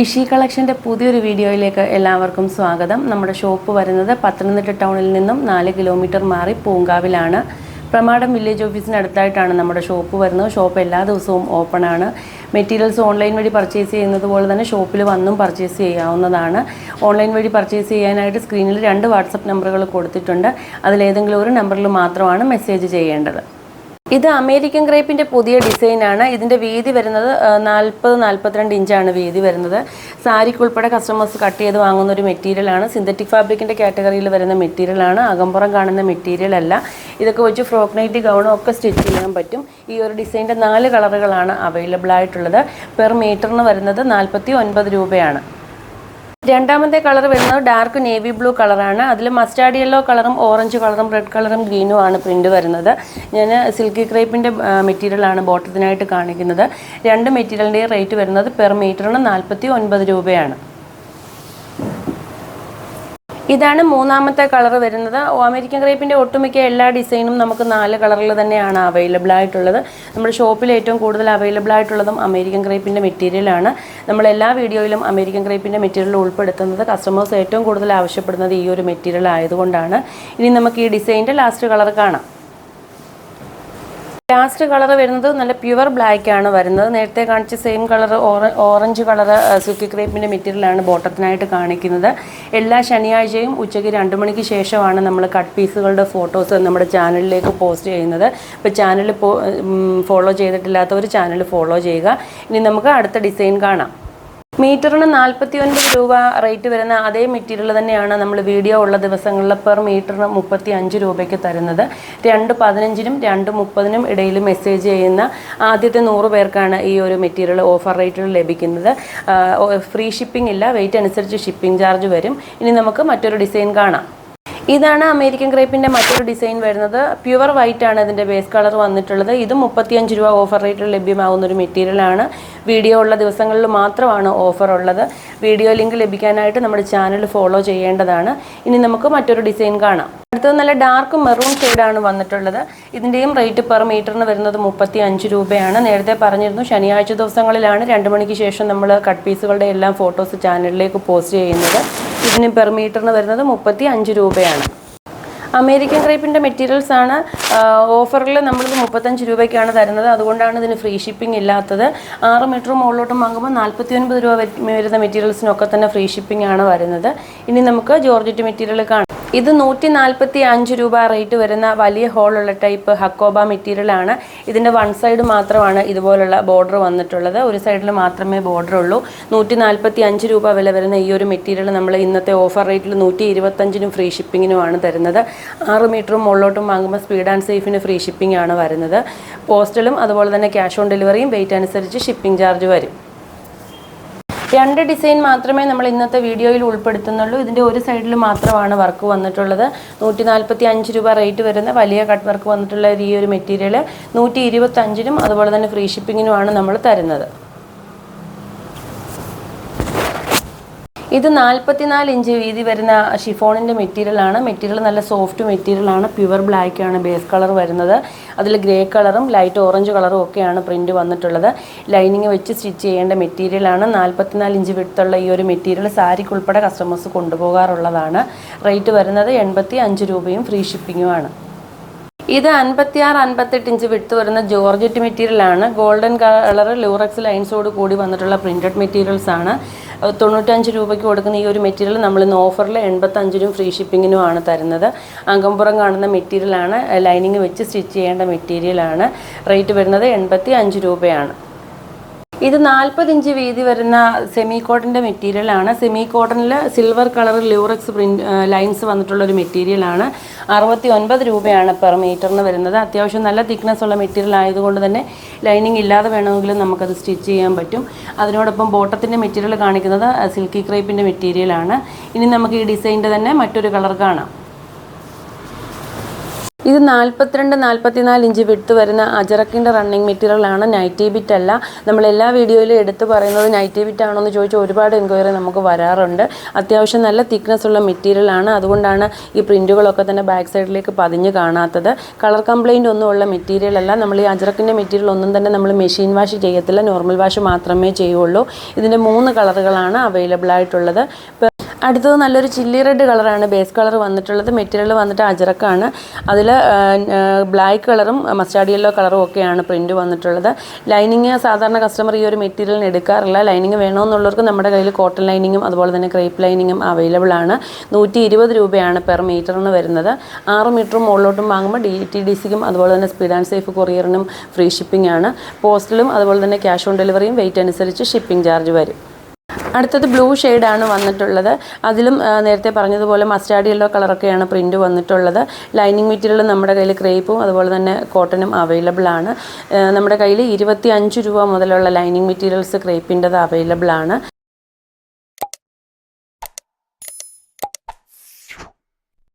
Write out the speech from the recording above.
ഇഷി കളക്ഷന്റെ പുതിയൊരു വീഡിയോയിലേക്ക് എല്ലാവർക്കും സ്വാഗതം. നമ്മുടെ ഷോപ്പ് വരുന്നത് പത്തനംതിട്ട ടൗണിൽ നിന്നും നാല് കിലോമീറ്റർ മാറി പൂങ്കാവിലാണ്. പ്രമാടം വില്ലേജ് ഓഫീസിനടുത്തായിട്ടാണ് നമ്മുടെ ഷോപ്പ് വരുന്നത്. ഷോപ്പ് എല്ലാ ദിവസവും ഓപ്പൺ ആണ്. മെറ്റീരിയൽസ് ഓൺലൈൻ വഴി പർച്ചേസ് ചെയ്യുന്നത് പോലെ തന്നെ ഷോപ്പിൽ വന്നും പർച്ചേസ് ചെയ്യാവുന്നതാണ്. ഓൺലൈൻ വഴി പർച്ചേസ് ചെയ്യാനായിട്ട് സ്ക്രീനിൽ രണ്ട് വാട്സപ്പ് നമ്പറുകൾ കൊടുത്തിട്ടുണ്ട്. അതിലേതെങ്കിലും ഒരു നമ്പറിൽ മാത്രമാണ് മെസ്സേജ് ചെയ്യേണ്ടത്. ഇത് അമേരിക്കൻ ക്രേപ്പിന്റെ പുതിയ ഡിസൈനാണ് ഇതിന്റെ വീതി വരുന്നത് നാൽപ്പത് നാൽപ്പത്തിരണ്ട് ഇഞ്ചാണ് വീതി വരുന്നത്. സാരിക്കുൾപ്പെടെ കസ്റ്റമേഴ്സ് കട്ട് ചെയ്ത് വാങ്ങുന്ന ഒരു മെറ്റീരിയലാണ് സിന്തറ്റിക് ഫാബ്രിക്കിന്റെ കാറ്റഗറിയിൽ വരുന്ന മെറ്റീരിയലാണ് അകമ്പുറം കാണുന്ന മെറ്റീരിയൽ അല്ല. ഇതൊക്കെ വെച്ച് ഫ്രോക്ക് നൈറ്റ് ഗൗണും ഒക്കെ സ്റ്റിച്ച് ചെയ്യാൻ പറ്റും. ഈ ഒരു ഡിസൈന്റെ നാല് കളറുകളാണ് അവൈലബിൾ ആയിട്ടുള്ളത്. പെർ മീറ്ററിന് വരുന്നത് നാൽപ്പത്തി ഒൻപത് രൂപയാണ്. രണ്ടാമത്തെ കളർ വരുന്നത് ഡാർക്ക് നേവി ബ്ലൂ കളറാണ്. അതിൽ മസ്റ്റാർഡ് യെല്ലോ കളറും ഓറഞ്ച് കളറും റെഡ് കളറും ഗ്രീനും ആണ് പ്രിന്റ് വരുന്നത്. ഞാൻ സിൽക്കി ക്രേപ്പിന്റെ മെറ്റീരിയലാണ് ബോട്ടത്തിനായിട്ട് കാണിക്കുന്നത്. രണ്ട് മെറ്റീരിയലിന്റെയും റേറ്റ് വരുന്നത് പെർ മീറ്ററിന് നാൽപ്പത്തി രൂപയാണ്. ഇതാണ് മൂന്നാമത്തെ കളർ വരുന്നത്. അമേരിക്കൻ ക്രേപ്പിന്റെ ഒട്ടുമിക്ക എല്ലാ ഡിസൈനും നമുക്ക് നാല് കളറിൽ തന്നെയാണ് അവൈലബിൾ ആയിട്ടുള്ളത്. നമ്മുടെ ഷോപ്പിൽ ഏറ്റവും കൂടുതൽ അവൈലബിൾ ആയിട്ടുള്ളതും അമേരിക്കൻ ക്രേപ്പിന്റെ മെറ്റീരിയലാണ് നമ്മൾ എല്ലാ വീഡിയോയിലും അമേരിക്കൻ ക്രേപ്പിന്റെ മെറ്റീരിയൽ ഉൾപ്പെടുത്തുന്നത് കസ്റ്റമേഴ്സ് ഏറ്റവും കൂടുതൽ ആവശ്യപ്പെടുന്നത് ഈ ഒരു മെറ്റീരിയൽ ആയതുകൊണ്ടാണ്. ഇനി നമുക്ക് ഈ ഡിസൈനിന്റെ ലാസ്റ്റ് കളർ കാണാം. ലാസ്റ്റ് കളർ വരുന്നത് നല്ല പ്യുവർ ബ്ലാക്ക് ആണ് വരുന്നത്. നേരത്തെ കാണിച്ച same colour orange colour silky ക്രേപ്പിന്റെ മെറ്റീരിയലാണ് ബോട്ടത്തിനായിട്ട് കാണിക്കുന്നത്. എല്ലാ ശനിയാഴ്ചയും ഉച്ചയ്ക്ക് രണ്ട് മണിക്ക് ശേഷമാണ് നമ്മൾ കട്ട് പീസുകളുടെ ഫോട്ടോസ് നമ്മുടെ ചാനലിലേക്ക് പോസ്റ്റ് ചെയ്യുന്നത്. ഇപ്പോൾ ചാനൽ ഫോളോ ചെയ്തിട്ടില്ലാത്തവർ ചാനൽ ഫോളോ ചെയ്യുക. ഇനി നമുക്ക് അടുത്ത ഡിസൈൻ കാണാം. മീറ്ററിന് നാൽപ്പത്തി ഒൻപത് രൂപ റേറ്റ് വരുന്ന അതേ മെറ്റീരിയൽ തന്നെയാണ് നമ്മൾ വീഡിയോ ഉള്ള ദിവസങ്ങളിൽ പെർ മീറ്ററിന് മുപ്പത്തി അഞ്ച് രൂപയ്ക്ക് തരുന്നത്. രണ്ട് പതിനഞ്ചിനും രണ്ട് മുപ്പതിനും ഇടയിൽ മെസ്സേജ് ചെയ്യുന്ന ആദ്യത്തെ നൂറ് പേർക്കാണ് ഈ ഒരു മെറ്റീരിയൽ ഓഫർ റേറ്റിൽ ലഭിക്കുന്നത്. ഫ്രീ ഷിപ്പിംഗ് ഇല്ല. വെയിറ്റ് അനുസരിച്ച് ഷിപ്പിംഗ് ചാർജ് വരും. ഇനി നമുക്ക് മറ്റൊരു ഡിസൈൻ കാണാം. ഇതാണ് അമേരിക്കൻ ക്രേപ്പിന്റെ മറ്റൊരു ഡിസൈൻ വരുന്നത്. പ്യുവർ വൈറ്റ് ആണ് ഇതിന്റെ ബേസ് കളർ വന്നിട്ടുള്ളത്. ഇത് മുപ്പത്തിയഞ്ച് രൂപ ഓഫർ റേറ്റിൽ ലഭ്യമാകുന്ന ഒരു മെറ്റീരിയലാണ് വീഡിയോ ഉള്ള ദിവസങ്ങളിൽ മാത്രമാണ് ഓഫർ ഉള്ളത്. വീഡിയോ ലിങ്ക് ലഭിക്കാനായിട്ട് നമ്മുടെ ചാനൽ ഫോളോ ചെയ്യേണ്ടതാണ്. ഇനി നമുക്ക് മറ്റൊരു ഡിസൈൻ കാണാം. അടുത്തത് നല്ല ഡാർക്ക് മെറൂൺ ഷെയ്ഡാണ് വന്നിട്ടുള്ളത്. ഇതിന്റെയും റേറ്റ് പെർ മീറ്ററിന് വരുന്നത് മുപ്പത്തി അഞ്ച് രൂപയാണ്. നേരത്തെ പറഞ്ഞിരുന്നു ശനിയാഴ്ച ദിവസങ്ങളിലാണ് രണ്ട് മണിക്ക് ശേഷം നമ്മൾ കട്ട് പീസുകളുടെ എല്ലാം ഫോട്ടോസ് ചാനലിലേക്ക് പോസ്റ്റ് ചെയ്യുന്നത്. ഇതിന് പെർ മീറ്ററിന് വരുന്നത് മുപ്പത്തി അഞ്ച് രൂപയാണ്. അമേരിക്കൻ ക്രേപ്പിന്റെ മെറ്റീരിയൽസ് ആണ് ഓഫറിൽ നമ്മളിത് മുപ്പത്തഞ്ച് രൂപയ്ക്കാണ് തരുന്നത്. അതുകൊണ്ടാണ് ഇതിന് ഫ്രീ ഷിപ്പിംഗ് ഇല്ലാത്തത്. ആറ് മീറ്റർ മുകളിലോട്ടും വാങ്ങുമ്പോൾ നാൽപ്പത്തി ഒൻപത് രൂപ വരെ- വരുന്ന മെറ്റീരിയൽസിനൊക്കെ തന്നെ ഫ്രീ ഷിപ്പിംഗ് ആണ് വരുന്നത്. ഇനി നമുക്ക് ജോർജറ്റ് മെറ്റീരിയൽ കാണാം. ഇത് നൂറ്റി നാൽപ്പത്തി അഞ്ച് രൂപ റേറ്റ് വരുന്ന വലിയ ഹോളുള്ള ടൈപ്പ് ഹക്കോബ മെറ്റീരിയൽ ആണ് ഇതിന്റെ വൺ സൈഡ് മാത്രമാണ് ഇതുപോലുള്ള ബോർഡർ വന്നിട്ടുള്ളത്. ഒരു സൈഡിൽ മാത്രമേ ബോർഡർ ഉള്ളൂ. നൂറ്റി നാൽപ്പത്തി അഞ്ച് രൂപ വില വരുന്ന ഈ ഒരു മെറ്റീരിയൽ നമ്മൾ ഇന്നത്തെ ഓഫർ റേറ്റിൽ നൂറ്റി ഇരുപത്തഞ്ചിനും ഫ്രീ ഷിപ്പിങ്ങിനുമാണ് തരുന്നത്. ആറ് മീറ്ററും മുകളിലോട്ടും വാങ്ങുമ്പോൾ സ്പീഡ് ആൻഡ് സേഫിന് ഫ്രീ ഷിപ്പിംഗ് ആണ് വരുന്നത്. പോസ്റ്റലും അതുപോലെ തന്നെ ക്യാഷ് ഓൺ ഡെലിവറിയും വെയിറ്റ് അനുസരിച്ച് ഷിപ്പിംഗ് ചാർജ് വരും. രണ്ട് ഡിസൈൻ മാത്രമേ നമ്മൾ ഇന്നത്തെ വീഡിയോയിൽ ഉൾപ്പെടുത്തുന്നുള്ളൂ. ഇതിന്റെ ഒരു സൈഡിൽ മാത്രമാണ് വർക്ക് വന്നിട്ടുള്ളത്. നൂറ്റി നാൽപ്പത്തി അഞ്ച് രൂപ റേറ്റ് വരുന്ന വലിയ കട്ട് വർക്ക് വന്നിട്ടുള്ള ഈ ഒരു മെറ്റീരിയൽ നൂറ്റി ഇരുപത്തഞ്ചിനും അതുപോലെ തന്നെ ഫ്രീ ഷിപ്പിങ്ങിനുമാണ് നമ്മൾ തരുന്നത്. ഇത് നാൽപ്പത്തിനാല് ഇഞ്ച് വീതി വരുന്ന ഷിഫോണിന്റെ മെറ്റീരിയലാണ് മെറ്റീരിയൽ നല്ല സോഫ്റ്റ് മെറ്റീരിയലാണ് പ്യുവർ ബ്ലാക്ക് ആണ് ബേസ് കളർ വരുന്നത്. അതിൽ ഗ്രേ കളറും ലൈറ്റ് ഓറഞ്ച് കളറും ഒക്കെയാണ് പ്രിന്റ് വന്നിട്ടുള്ളത്. ലൈനിങ് വെച്ച് സ്റ്റിച്ച് ചെയ്യേണ്ട മെറ്റീരിയലാണ് നാൽപ്പത്തിനാല് ഇഞ്ച് വിടുത്തുള്ള ഈ ഒരു മെറ്റീരിയൽ സാരിക്ക് ഉൾപ്പെടെ കസ്റ്റമേഴ്സ് കൊണ്ടുപോകാറുള്ളതാണ്. റേറ്റ് വരുന്നത് എൺപത്തി അഞ്ച് രൂപയും ഫ്രീ ഷിപ്പിങ്ങുമാണ് ഇത് അൻപത്തിയാറ് അൻപത്തെട്ട് ഇഞ്ച് വിട്ട് വരുന്ന ജോർജറ്റ് മെറ്റീരിയലാണ് ഗോൾഡൻ കളർ ലൂറക്സ് ലൈൻസോട് കൂടി വന്നിട്ടുള്ള പ്രിന്റഡ് മെറ്റീരിയൽസ് ആണ്. തൊണ്ണൂറ്റഞ്ച് രൂപയ്ക്ക് കൊടുക്കുന്ന ഈ ഒരു മെറ്റീരിയൽ നമ്മൾ ഇന്ന് ഓഫറിൽ എൺപത്തഞ്ചിനും ഫ്രീ ഷിപ്പിങ്ങിനുമാണ് തരുന്നത്. അകമ്പുറം കാണുന്ന മെറ്റീരിയലാണ് ലൈനിങ് വെച്ച് സ്റ്റിച്ച് ചെയ്യേണ്ട മെറ്റീരിയലാണ് റേറ്റ് വരുന്നത് എൺപത്തി അഞ്ച് രൂപയാണ്. ഇത് നാൽപ്പത് ഇഞ്ച് വീതി വരുന്ന സെമി കോട്ടന്റെ മെറ്റീരിയലാണ് സെമി കോട്ടണിൽ silver colour lurex print lines വന്നിട്ടുള്ള ഒരു മെറ്റീരിയലാണ് അറുപത്തി ഒൻപത് രൂപയാണ് പെർ മീറ്ററിന് വരുന്നത്. അത്യാവശ്യം നല്ല തിക്നെസ് ഉള്ള മെറ്റീരിയൽ ആയതുകൊണ്ട് തന്നെ ലൈനിങ് ഇല്ലാതെ വേണമെങ്കിലും നമുക്കത് സ്റ്റിച്ച് ചെയ്യാൻ പറ്റും. അതിനോടൊപ്പം ബോട്ടത്തിന്റെ മെറ്റീരിയൽ കാണിക്കുന്നത് സിൽക്കി ക്രേപ്പിന്റെ മെറ്റീരിയലാണ് ഇനി നമുക്ക് ഈ ഡിസൈന്റെ തന്നെ മറ്റൊരു കളർ കാണാം. ഇത് നാൽപ്പത്തിരണ്ട് നാൽപ്പത്തിനാല് ഇഞ്ച് വിട്ട് വരുന്ന അജറക്കിന്റെ റണ്ണിങ് മെറ്റീരിയലാണ് നൈറ്റി ബിറ്റ് അല്ല. നമ്മൾ എല്ലാ വീഡിയോയിലും എടുത്ത് പറയുന്നത് നൈറ്റി ബിറ്റ് ആണോ എന്ന് ചോദിച്ചാൽ ഒരുപാട് എൻക്വയറി നമുക്ക് വരാറുണ്ട്. അത്യാവശ്യം നല്ല തിക്നെസ് ഉള്ള മെറ്റീരിയലാണ് അതുകൊണ്ടാണ് ഈ പ്രിന്റുകളൊക്കെ തന്നെ ബാക്ക് സൈഡിലേക്ക് പതിഞ്ഞ് കാണാത്തത്. കളർ കംപ്ലൈന്റ് ഒന്നും ഉള്ള മെറ്റീരിയൽ അല്ല. നമ്മൾ ഈ അജറക്കിന്റെ മെറ്റീരിയൽ ഒന്നും തന്നെ നമ്മൾ മെഷീൻ വാഷ് ചെയ്യത്തില്ല. നോർമൽ വാഷ് മാത്രമേ ചെയ്യുള്ളൂ. ഇതിന്റെ മൂന്ന് കളറുകളാണ് അവൈലബിൾ ആയിട്ടുള്ളത്. അടുത്തത് നല്ലൊരു ചില്ലി റെഡ് കളറാണ്. ബേസ് കളർ വന്നിട്ടുള്ളത്. മെറ്റീരിയൽ വന്നിട്ട് അജറക്കാണ്. അതിൽ ബ്ലാക്ക് കളറും മസ്റ്റാർഡ് യെല്ലോ കളറും ഒക്കെയാണ് പ്രിന്റ് വന്നിട്ടുള്ളത്. ലൈനിങ് സാധാരണ കസ്റ്റമർ ഈ ഒരു മെറ്റീരിയലിന് എടുക്കാറില്ല. ലൈനിങ് വേണമെന്നുള്ളവർക്ക് നമ്മുടെ കയ്യിൽ കോട്ടൺ ലൈനിങ്ങും അതുപോലെ തന്നെ ക്രേപ്പ് ലൈനിങ്ങും അവൈലബിൾ ആണ്. നൂറ്റി ഇരുപത് രൂപയാണ് പെർ മീറ്ററിന് വരുന്നത്. ആറ് മീറ്റർ മുകളിലോട്ടും വാങ്ങുമ്പോൾ ഡി ടി ഡി സിക്കും അതുപോലെ തന്നെ സ്പീഡ് ആൻഡ് സേഫ് കൊറിയറിനും ഫ്രീ ഷിപ്പിംഗ് ആണ്. പോസ്റ്റലും അതുപോലെ തന്നെ ക്യാഷ് ഓൺ ഡെലിവറിയും വെയിറ്റ് അനുസരിച്ച് ഷിപ്പിംഗ് ചാർജ് വരും. അടുത്തത് ബ്ലൂ ഷെയ്ഡാണ് വന്നിട്ടുള്ളത്. അതിലും നേരത്തെ പറഞ്ഞതുപോലെ മസ്റ്റാർഡ് യെല്ലോ കളറൊക്കെയാണ് പ്രിന്റ് വന്നിട്ടുള്ളത്. ലൈനിങ് മെറ്റീരിയൽ നമ്മുടെ കയ്യിൽ ക്രേപ്പും അതുപോലെ തന്നെ കോട്ടനും അവൈലബിൾ ആണ്. നമ്മുടെ കയ്യിൽ ഇരുപത്തി അഞ്ച് രൂപ മുതലുള്ള ലൈനിങ് മെറ്റീരിയൽസ് ക്രേപ്പിന്റെത് അവൈലബിൾ ആണ്.